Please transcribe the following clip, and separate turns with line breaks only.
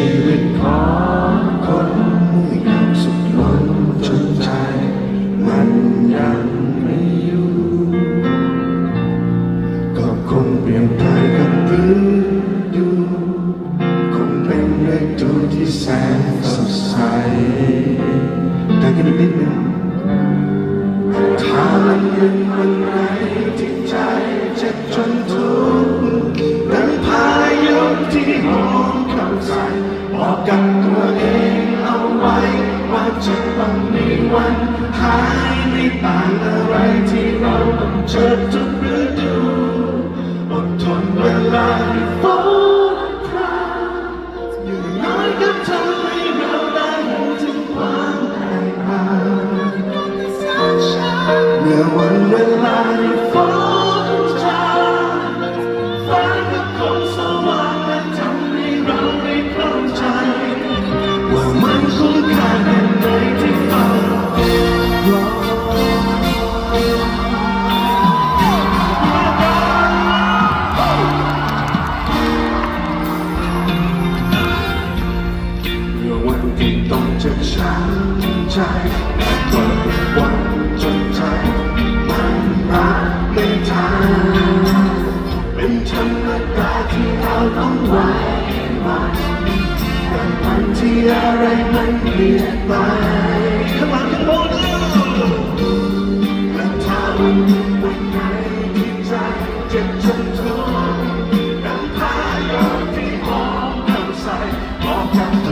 ชีวิตของคนมีความสุดล้นจนใจ มันยังไม่อยู่ก็คงเปลี่ยนไปกันบพื้นดูคงเป็นในตัวที่แสนสดใสแต่กันอีกนิดนึงถ้างหนยังมันไรที่ใจจะจนทุก วันหายไม่ต่างอะไรที่เราต้องเจอทุกฤดูอดทนเวลาที่ฝนพราอยู่น้อยก็ทำให้เราได้เห็นถึงความแตกต่างเมื่อวันเวลาที่ฝนจางฟ้าก็คงส จะช้ำใจวันเป็นวันจนใจมันรักไม่ทันเป็นธรรมดาที่เราต้องไหววันแต่วันที่อะไรมันเปลี่ยนไปข้างหลังข้างบนและถ้าวันหนึ่งวันไหนที่ใจเจ็บจนทุกข์ดังพายุที่หอมเข้าใส่บอกกับ